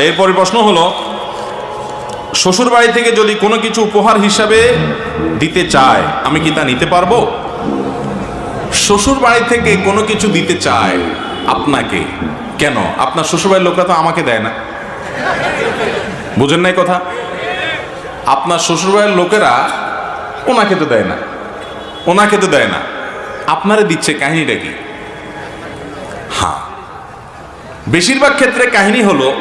তো এরপরে প্রশ্ন হলো শ্বশুর বাড়ি থেকে যদি কোনো কিছু উপহার হিসাবে দিতে চায়, আমি কি তা নিতে পারব? শ্বশুর বাড়ি থেকে কোনো কিছু দিতে চায় আপনাকে, কেন? আপনার শ্বশুরবাড়ির লোকরা তো আমাকে দেয় না। বুঝেন নাই কথা? আপনার শ্বশুরবাড়ির লোকেরা ওনাকে তো দেয় না। ওনাকে তো দেয় না। আপনারে দিচ্ছে কাহিনীটা কি? হ্যাঁ। বেশিরভাগ ক্ষেত্রে কাহিনী হলো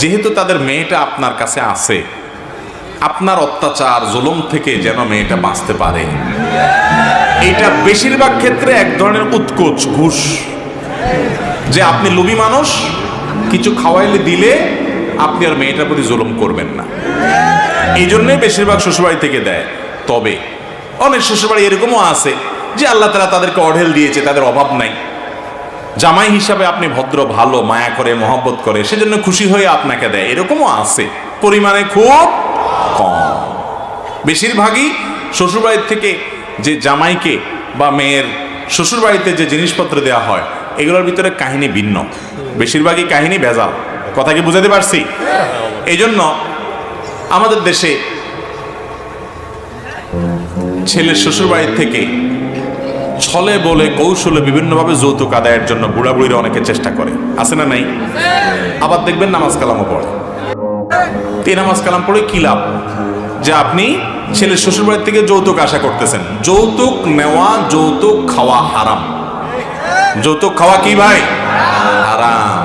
যেহেতু তাদের মেয়েটা আপনার কাছে আছে, আপনার অত্যাচার, জুলুম থেকে যেন মেয়েটা বাঁচতে পারে। এটা বেশিরভাগ ক্ষেত্রে এক ধরনের উৎকোচ, ঘুষ, যে আপনি লোভী মানুষ, কিছু খাওয়াইলে দিলে আপনি আর মেয়েটার প্রতি জুলুম করবেন না। এই জন্যই বেশিরভাগ শ্বশুরবাড়ি থেকে দেয়। তবে অনেক শ্বশুরবাড়ি এরকমও আছে যে আল্লাহ তালা তাদেরকে অঢেল দিয়েছে, তাদের অভাব নাই। জামাই হিসাবে আপনি ভদ্র, ভালো, মায়া করে, মহব্বত করে, সেজন্য খুশি হয়ে আপনাকে দেয়। এরকমও আছে। পরিমাণে খুব কম। বেশিরভাগই শ্বশুরবাড়ির থেকে যে জামাইকে বা মেয়ের শ্বশুরবাড়িতে যে জিনিসপত্র দেওয়া হয়, এগুলোর ভিতরে কাহিনী ভিন্ন। বেশিরভাগই কাহিনী ভেজাল। কথা কি বুঝাতে পারছি? এই জন্য আমাদের দেশে ছেলের শ্বশুরবাড়ির থেকে ছলে বলে কৌশলে বিভিন্নভাবে যৌতুক আদায়ের জন্য বুড়া বুড়িরা অনেকে চেষ্টা করে। আছে না নাই? আবার দেখবেন নামাজ কালামও পড়ে। এই নামাজ কালাম পড়ে কি লাভ? যে আপনি ছেলের শ্বশুরবাড়ির থেকে যৌতুক আশা করতেছেন। যৌতুক নেওয়া, যৌতুক খাওয়া হারাম। যৌতুক খাওয়া কি ভাই? হারাম।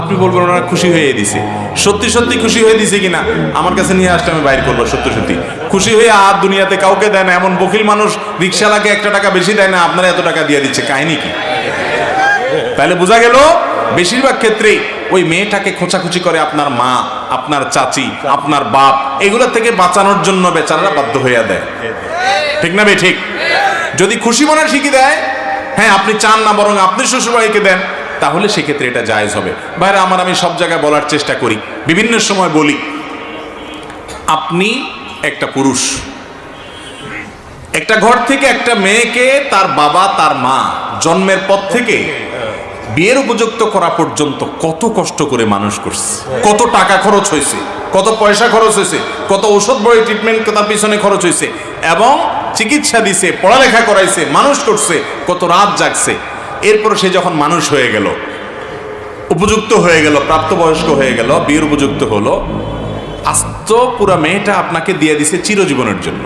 আপনি বলবেন ওনারা খুশি হয়ে দিছে। সত্যি সত্যি খুশি হয়ে দিছে কিনা? আমার কাছে নিয়ে আসলে আমি বাইর করব, সত্যি সত্যি। খুশি হয়ে আর দুনিয়াতে কাউকে দেয় না, এমন বকিল মানুষ রিক্সালাকে একটা টাকা বেশি দেয় না, আপনারা এত টাকা দিয়ে দিচ্ছে, কাহিনী কি? তাহলে বোঝা গেল, বেশিরভাগ ক্ষেত্রেই ওই মেয়েটাকে খোঁচাখুচি করে আপনার মা, আপনার চাচি, আপনার বাপ, এগুলো থেকে বাঁচানোর জন্য বেচারারা বাধ্য হইয়া দেয়। ঠিক না বে, ঠিক? যদি খুশি মনে শিখি দেয় হ্যাঁ আপনি চান না বরং আপনি শ্বশুরবাড়িকে দেন। তাহলে সেক্ষেত্রে এটা জায়েজ হবে। ভাইরা, আমার আমি সব জায়গায় বলার চেষ্টা করি। বিভিন্ন সময় বলি, আপনি একটা পুরুষ। একটা ঘর থেকে একটা মেয়েকে তার বাবা, তার মা জন্মের পর থেকে বিয়ের উপযুক্ত করা পর্যন্ত কত কষ্ট করে মানুষ করছে। কত টাকা খরচ হয়েছে, কত পয়সা খরচ হয়েছে, কত ঔষধ বড়ি ট্রিটমেন্ট তার পিছনে খরচ হয়েছে এবং চিকিৎসা দিছে, পড়ালেখা করাইছে, মানুষ করছে, কত রাত জাগছে। এরপর সে যখন মানুষ হয়ে গেল, উপযুক্ত হয়ে গেল, প্রাপ্তবয়স্ক হয়ে গেল, বিয়ের উপযুক্ত হলো, আস্ত পুরা মেয়েটা আপনাকে দিয়ে দিছে চিরজীবনের জন্য।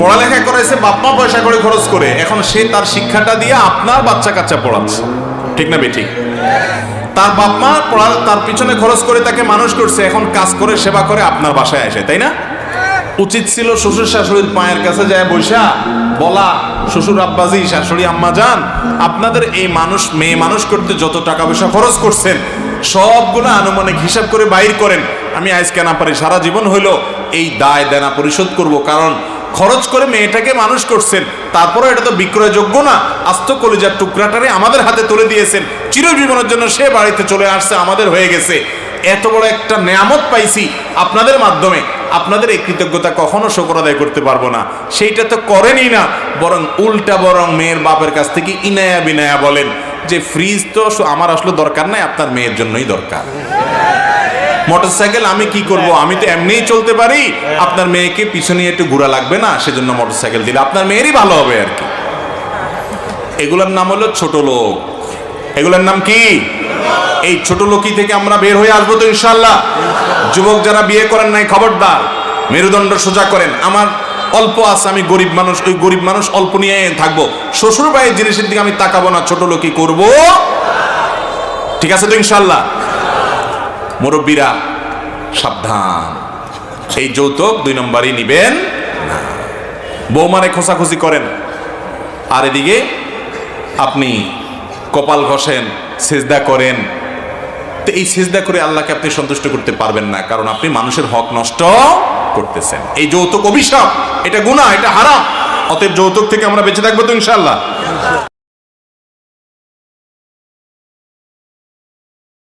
পড়ালেখা করাইছে, বাপমা পয়সা করে খরচ করে, এখন সে তার শিক্ষাটা দিয়ে আপনার বাচ্চা কাচ্চা পড়াচ্ছে। ঠিক না বেঠিক তার বাপমা পড়া, তার পিছনে খরচ করে তাকে মানুষ করছে, এখন কাজ করে, সেবা করে আপনার বাসায় আসে, তাই না? উচিত ছিল শ্বশুর শাশুড়ির পায়ের কাছে যায় বৈশা বলা শ্বশুর আব্বাজি, শাশুড়ি আম্মা যান, আপনাদের এই মানুষ, মেয়ে মানুষ করতে যত টাকা পয়সা খরচ করছেন, সবগুলো আনুমানিক হিসাব করে বাইর করেন। আমি আজকে না পারি, সারা জীবন হইল এই দায় দেনা পরিশোধ করব, কারণ খরচ করে মেয়েটাকে মানুষ করছেন তারপরে এটা তো বিক্রয়যোগ্য না, আস্ত কলিজার টুকরাটারে আমাদের হাতে তুলে দিয়েছেন, চিরজীবনের জন্য সে বাড়িতে চলে আসছে, আমাদের হয়ে গেছে। এত বড় একটা নেয়ামত পাইছি আপনাদের মাধ্যমে। আপনাদের এই কৃতজ্ঞতা কখনো শকর আদায় করতে পারব না। সেইটা তো করেনই না, বরং উল্টা বরং মেয়ের বাপের কাছ থেকে ইনায়া বিনায়া বলেন যে, ফ্রিজ তো আমার আসলে দরকার নাই, আপনার মেয়ের জন্যই দরকার। মোটরসাইকেল আমি কি করব? আমি তো এমনিই চলতে পারি। আপনার মেয়েকে পিছনে একটু ঘোরা লাগবে না, সেজন্য মোটরসাইকেল দিলে আপনার মেয়েরই ভালো হবে আর কি। এগুলোর নাম হলো ছোট লোক। এগুলোর নাম কি? এই ছোট লোকই থেকে আমরা বের হয়ে আসব তো ইনশাল্লাহ যুবক যারা বিয়ে করেন নাই, খবরদার। মেরুদণ্ড সোজা করেন। আমার অল্প আছে, আমি গরিব মানুষ, ওই গরিব মানুষ অল্প নিয়ে থাকব। শ্বশুর ভাইয়ের জিনিসের দিকে আমি তাকাবো না, ছোট লোকই করব। ঠিক আছে তো ইনশাল্লাহ মুরব্বীরা, সাবধান। এই যৌতুক দুই নম্বরই নিবেন বৌমারে খোসাখুসি করেন। আর এদিকে আপনি কপাল ঘষেন, সেজদা করেন। তো এই সেজদা করে আল্লাহকে আপনি সন্তুষ্ট করতে পারবেন না, কারণ আপনি মানুষের হক নষ্ট করতেছেন। এই যৌতুক অভিশাপ, এটা গুণা এটা হারাম। অতএব যৌতুক থেকে আমরা বেঁচে থাকব তো ইনশাল্লাহ